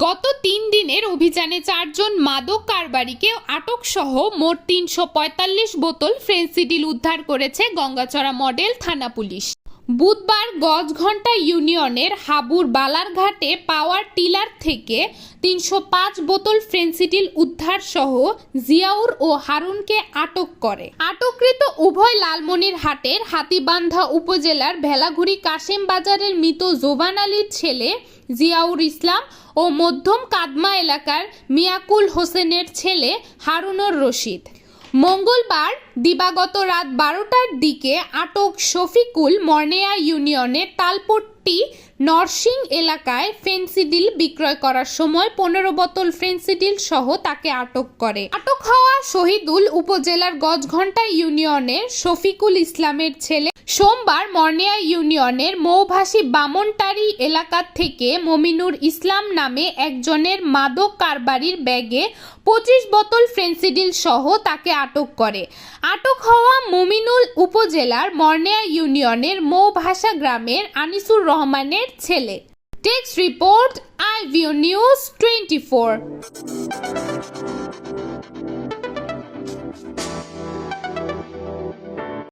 গত তিন দিনের অভিযানে চারজন মাদক কারবারিকে আটক সহ মোট তিনশো পঁয়তাল্লিশ বোতল ফ্রেন্সিডিল উদ্ধার করেছে গঙ্গাচড়া মডেল থানা পুলিশ। বুধবার গজঘণ্টা ইউনিয়নের হাবুর বালারঘাটে পাওয়ার টিলার থেকে তিনশো পাঁচ বোতল ফেন্সিডিল উদ্ধার সহ জিয়াউর ও হারুনকে আটক করে। আটককৃত উভয় লালমনিরহাটের হাতিবান্ধা উপজেলার ভেলাঘুরি কাশেম বাজারের মৃত জোবান আলীর ছেলে জিয়াউর ইসলাম ও মধ্যম কাদমা এলাকার মিয়াকুল হোসেনের ছেলে হারুনর রশিদ। মঙ্গলবার দিবাগত রাত বারোটার দিকে আটক শফিকুল মর্নেয়া ইউনিয়নের তালপট্টি নরসিং এলাকায় ফেন্সিডিল বিক্রয় করার সময় পনেরো বোতল ফেন্সিডিল সহ তাকে আটক করে। আটক হওয়া শহীদুল উপজেলার গজঘণ্টা ইউনিয়নের শফিকুল ইসলামের ছেলে সোমবার মর্নিয়া ইউনিয়নের মৌভাসী বামনটারি এলাকা থেকে মমিনুর ইসলাম নামে একজনের মাদক কারবারির ব্যাগে পঁচিশ বোতল ফেন্সিডিল সহ তাকে আটক করে। আটক হওয়া মমিনুল উপজেলার মর্নিয়া ইউনিয়নের মৌভাষা গ্রামের আনিসুর রহমানের ছেলে। Text report eye view news twenty four